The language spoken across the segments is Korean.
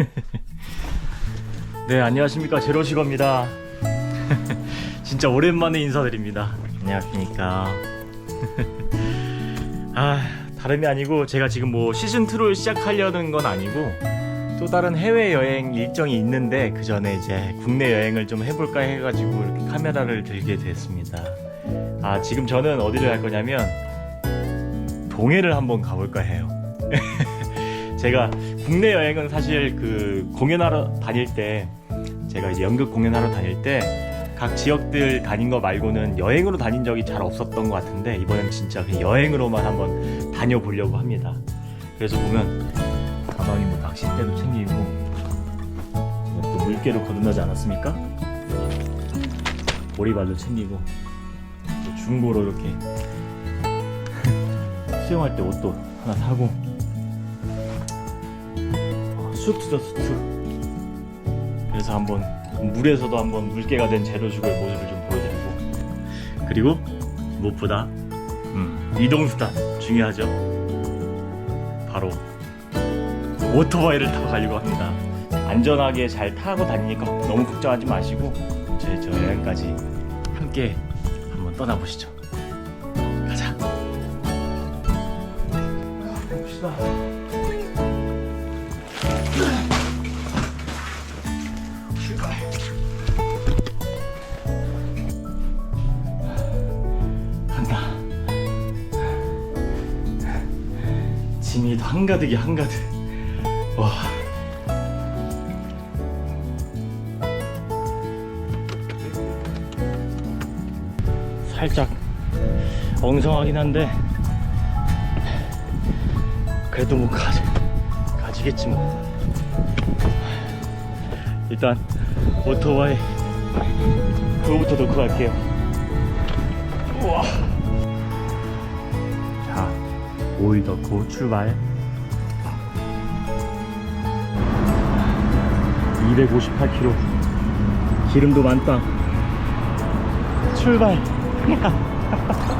네 안녕하십니까. 제로시거입니다. 진짜 오랜만에 인사드립니다. 안녕하십니까. 아 다름이 아니고 제가 지금 뭐 시즌 2를 시작하려는 건 아니고 또 다른 해외 여행 일정이 있는데 그 전에 이제 국내 여행을 좀 해볼까 해가지고 이렇게 카메라를 들게 됐습니다. 아 지금 저는 어디를 갈 거냐면 동해를 한번 가볼까 해요 제가 국내 여행은 사실 그 공연하러 다닐 때 제가 이제 연극 공연하러 다닐 때 각 지역들 다닌 거 말고는 여행으로 다닌 적이 잘 없었던 것 같은데 이번엔 진짜 그냥 여행으로만 한번 다녀보려고 합니다. 그래서 보면 가방에 뭐 낚싯대도 챙기고 또 물개로 거듭나지 않았습니까? 오리발도 챙기고 또 중고로 이렇게 수영할 때 옷도 하나 사고 어, 수트죠 수트 그래서 한번 물에서도 한번 물개가 된 제로죽의 모습을 좀 보여드리고. 그리고 무엇보다 음, 이동수단 중요하죠. 바로 오토바이를 타고 가려고 합니다. 안전하게 잘 타고 다니니까 너무 걱정하지 마시고 저희 저 여행까지 함께 한번 떠나보시죠. 가자. 봅시다 한가득이 한가득. 와. 살짝 엉성하긴 한데 그래도 뭐 가지 가지겠지 뭐. 일단 오토바이 그거부터 넣고 갈게요 우와 자 오일 넣고 출발 258km 기름도 만땅 출발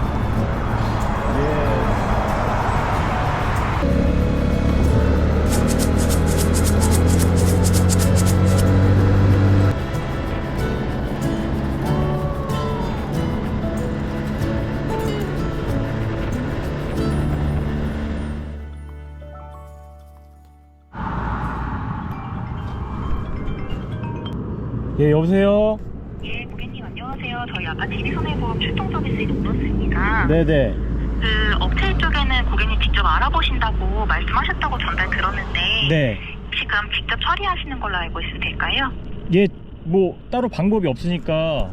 예 여보세요 예, 고객님 안녕하세요. 저희 아파트 TV손해보험 출동 서비스의 노너스입니다. 네네 그 업체 쪽에는 고객님 직접 알아보신다고 말씀하셨다고 전달 들었는데 네 지금 직접 처리하시는 걸로 알고 있어도 될까요? 예, 뭐 따로 방법이 없으니까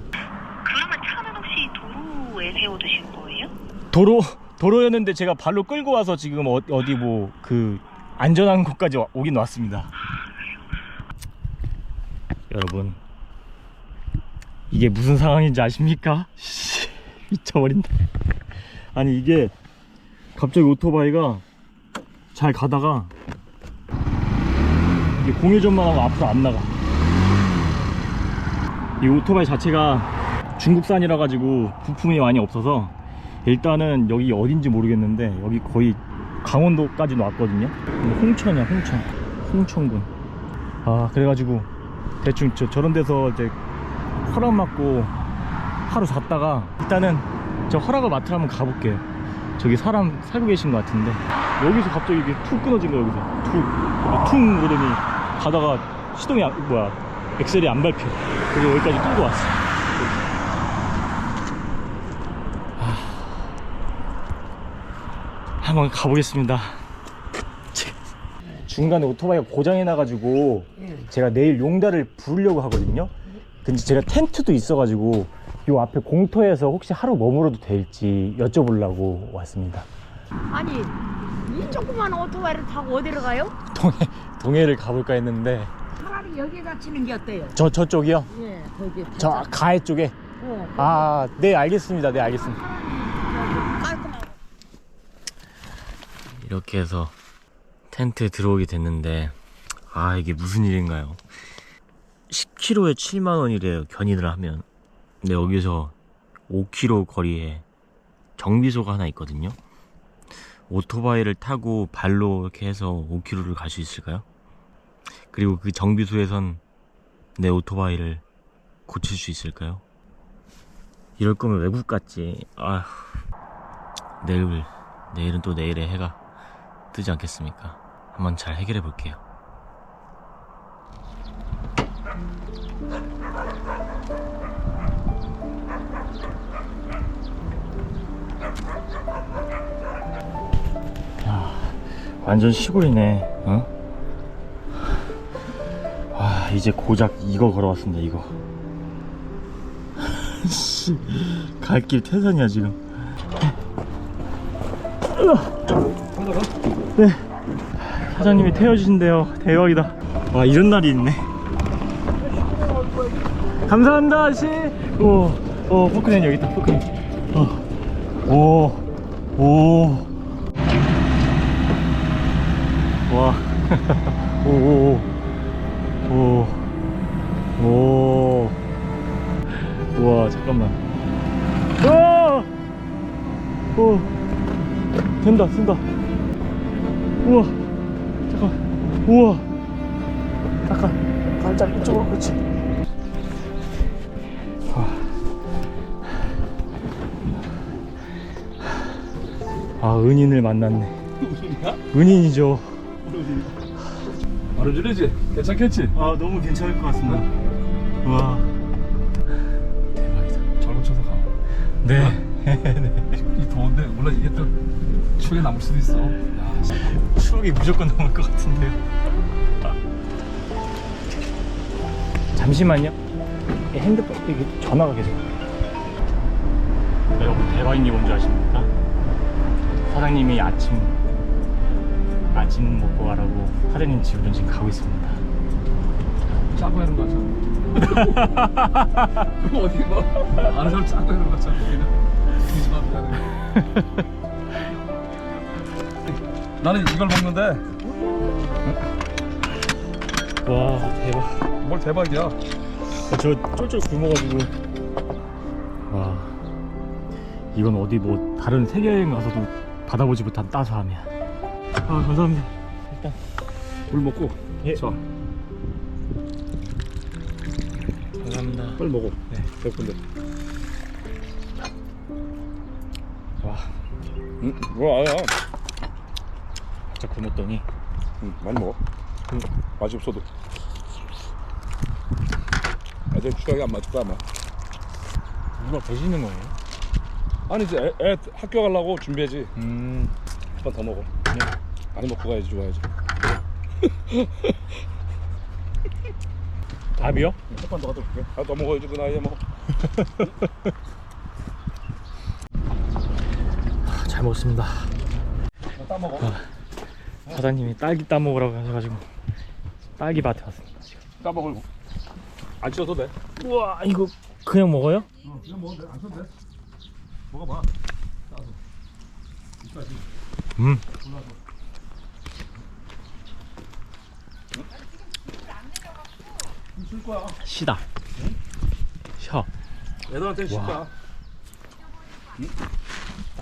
그러면 차는 혹시 도로에 세워두신 거예요? 도로 도로였는데 제가 발로 끌고 와서 지금 어, 어디 뭐 그 안전한 곳까지 와- 오긴 왔습니다. 여러분 이게 무슨 상황인지 아십니까? 씨, 미쳐버린다. 아니 이게 갑자기 오토바이가 잘 가다가 이게 공회전만 하고 앞으로 안 나가. 이 오토바이 자체가 중국산이라 가지고 부품이 많이 없어서 일단은 여기 어딘지 모르겠는데 여기 거의 강원도까지는 왔거든요 홍천이야 홍천 홍천군 아 그래가지고 대충 저, 저런 데서 이제 허락 받고 하루 잤다가 일단은 저 허락을 맡으러 한번 가볼게요. 저기 사람 살고 계신 것 같은데. 여기서 갑자기 이게 툭 끊어진 거야 여기서. 툭. 퉁 그러더니 가다가 시동이 안, 뭐야 엑셀이 안 밟혀. 그래서 여기까지 끌고 왔어. 한번 가보겠습니다. 중간에 오토바이가 고장이 나가지고 제가 내일 용달을 부르려고 하거든요. 근데 제가 텐트도 있어가지고 요 앞에 공터에서 혹시 하루 머물어도 될지 여쭤보려고 왔습니다. 아니 이 조그만 오토바이를 타고 어디로 가요? 동해 동해를 가볼까 했는데 차라리 여기다 치는 게 어때요? 저 저쪽이요? 예, 거기 저 가해 쪽에. 어, 아, 네 알겠습니다. 네 알겠습니다. 깔끔하고 이렇게 해서 텐트에 들어오게 됐는데 아 이게 무슨 일인가요 10kg에 7만 원이래요 견인을 하면 근데 여기서 5km 거리에 정비소가 하나 있거든요 오토바이를 타고 발로 이렇게 해서 5km를 갈 수 있을까요? 그리고 그 정비소에선 내 오토바이를 고칠 수 있을까요? 이럴 거면 외국 갔지. 아휴. 내일, 내일은 또 내일의 해가 뜨지 않겠습니까? 한번 잘 해결해 볼게요. 완전 시골이네. 어? 아 이제 고작 이거 걸어왔습니다. 이거. 갈길 태산이야 지금. 네. 사장님이 태워주신대요. 대박이다. 와 이런 날이 있네. 감사합니다 아저씨. 오, 오 포크레인 여기 있다. 포크레인. 어. 오, 오. 와. 오, 오, 오. 오. 오. 우와, 잠깐만. 와! 오. 된다, 쓴다. 우와. 잠깐. 우와. 잠깐. 살짝 이쪽으로, 그렇지. 와. 아, 은인을 만났네. 은인이죠. 바로 줄이지? 괜찮겠지? 아 너무 괜찮을 것 같습니다. 와 대박이다. 잘 고쳐서 가. 네. 이 더운데 몰라 이게 또 추억에 남을 수도 있어. 야, 씨. 추억이 무조건 남을 것 같은데요. 잠시만요. 이 핸드폰 이게 전화가 계속. 여러분 대박인 게 뭔지 아십니까? 사장님이 아침 아침 먹고 가라고 사장님 집으로 지금 가고 있습니다. 짜고 하는 거잖아. 어디 뭐 아는 사람 짜고 하는 거잖아. 우리는 뒤집 앞에 나는 이걸 먹는데 와 대박. 뭘 대박이야. 저 쫄쫄 굶어가지고 와 이건 어디 뭐 다른 세계 여행 가서도 받아보지 못한 따스함이야 아 감사합니다 일단 물 먹고 예. 자 감사합니다 빨리 먹어. 네. 배고픈데. 와 응? 뭐 아야. 진짜 굶었더니 응, 많이 먹어. 응. 맛이 없어도. 아직 추억이 안 맞을 거야 아마. 누가 계시는 거예요? 아니 이제 애, 애 학교 가려고 준비하지. 음 한번 더 먹어. 네. 많이 먹고 가야지 좋아야지. 밥이요? 한번더 갖다 줄게. 아, 더 먹어야지 그 나이에 뭐. 아, 잘 먹었습니다 따 먹어. 사장님이 딸기 따먹으라고 하셔가지고 딸기 밭에 왔습니다 지금 따 먹을. 안 찢어도 돼. 우와 이거 그냥 먹어요? 어, 그냥 먹어도 돼. 안 찢어도 돼. 먹어봐. 따서. 이까지 음 골라서. 줄 거야. 시다 셔 애들한테 줄 와. 거야.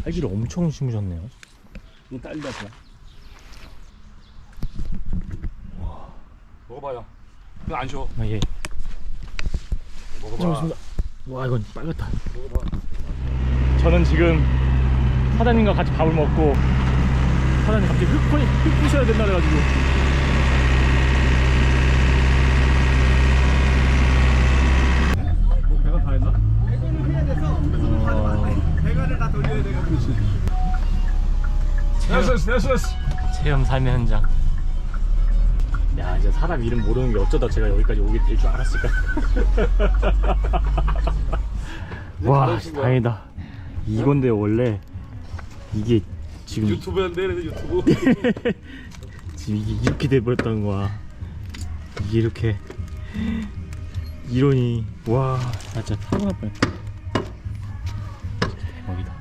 딸기를 엄청 심으셨네요 이 딸기다. 먹어봐요. 그거 안 쉬어. 아예 먹어봐. 잘먹습니다 와 이건 빨갛다 먹어봐. 저는 지금 사장님과 같이 밥을 먹고 사장님 갑자기 흙, 푸- 흙 부셔야 된다 그래가지고 뭐 배가 다 했나? 어, 됐어, 됐어, 됐어. 체험 삶의 현장 야 이제 사람 이름 모르는 게 어쩌다 제가 여기까지 오게 될 줄 알았을까 와. 다행이다 이건데 원래 이게 지금 유튜브인데 그래서 유튜브. 지금 이게 이렇게 돼버렸다는 거야. 이게 이렇게 이러니 와, 나 진짜 타고 날 뻔했다. 대박이다.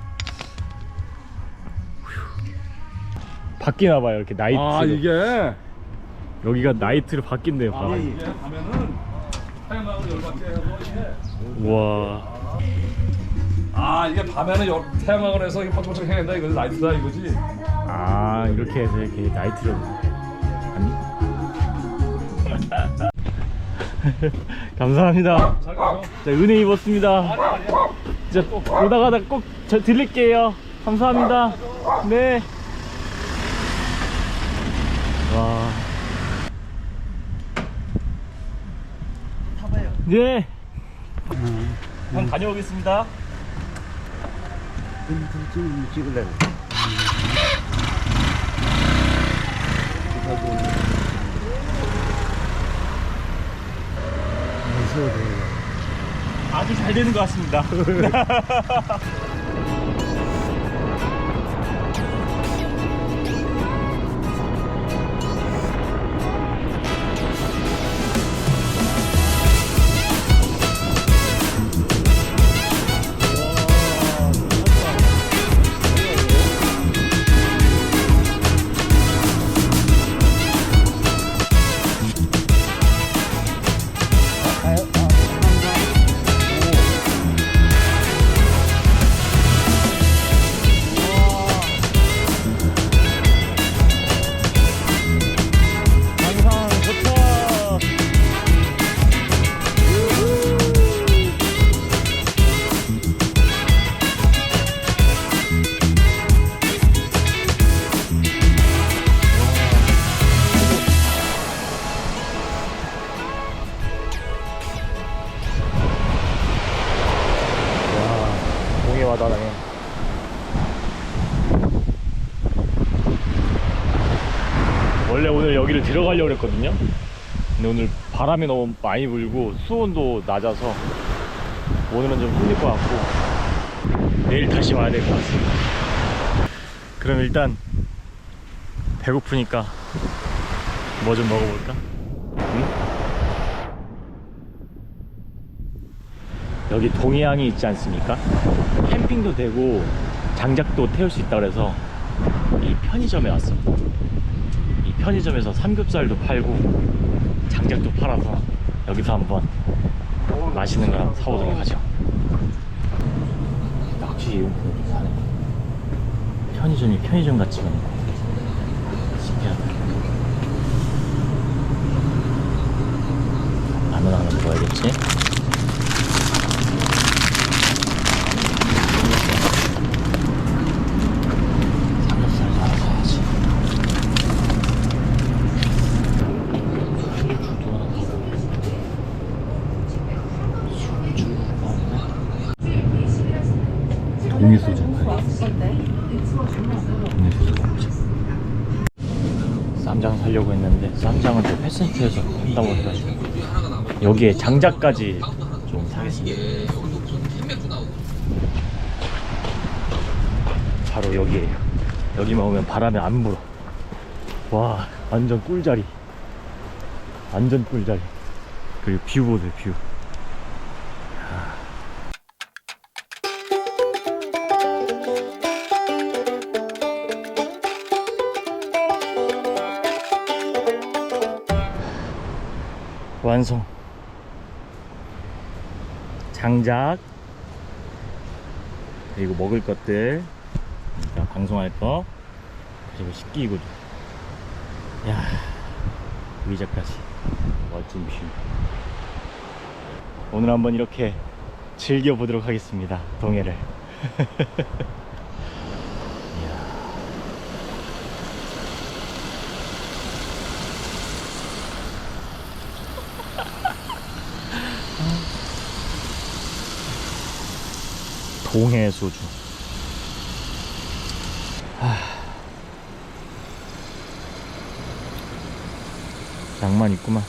바뀌나 봐요, 이렇게 나이트. 아 이게. 여기가 나이트로 바뀐대요, 아 바람이. 이게 가면은 태양광을 열받게 해서 이게. 와, 아 이게 밤에는 열, 태양광을 해서 이거 번쩍번쩍 해야 된다 이거지 라이트다 이거지. 아 이렇게 해서 이렇게 나이트로 아니? 감사합니다. 잘 가요. 자, 은혜 입었습니다. 아니 아니야. 진짜 오다 가다 꼭 저 들릴게요. 감사합니다. 네. 네. 한 다녀오겠습니다. 찍을래. 아주 잘 되는 것 같습니다. 들어가려고 했거든요. 근데 오늘 바람이 너무 많이 불고 수온도 낮아서 오늘은 좀 힘들 것 같고 내일 다시 와야 될 것 같습니다. 그럼 일단 배고프니까 뭐 좀 먹어볼까? 응? 여기 동해항이 있지 않습니까? 캠핑도 되고 장작도 태울 수 있다 그래서 이 편의점에 왔습니다. 이 편의점에서 삼겹살도 팔고 장작도 팔아서 여기서 한번 맛있는 걸 한번 사오도록 하죠. 낚시 용품도 사네. 편의점이 편의점 않고 신기하다. 라면 하나 먹어야겠지? 삼겹살 하나 사야지. 술주도 하나 사고. 술주 동해 소주 동해 소주 먹자. 쌈장 사려고 했는데 쌈장은 또 패센트에서 판다고 해가지고 여기에 장작까지 좀 사겠습니다. 바로 여기에요. 여기만 오면 바람이 안 불어. 와, 완전 꿀자리. 완전 꿀자리. 그리고 뷰 보세요, 뷰. 완성. 장작. 그리고 먹을 것들. 자, 방송할 거. 그리고 식기구두. 야 의자까지. 멋진 뷰. 오늘 한번 이렇게 즐겨보도록 하겠습니다. 동해를. 이야. 동해 소주. 하... 낭만 있구만.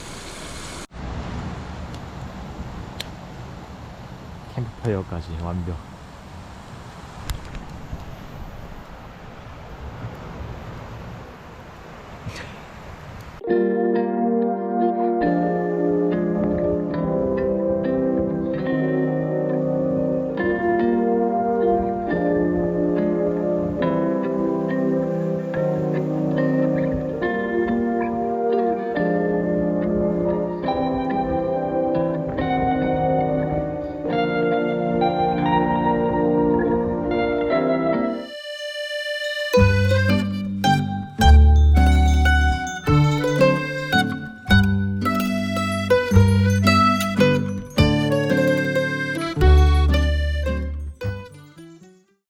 캠프파이어까지 완벽.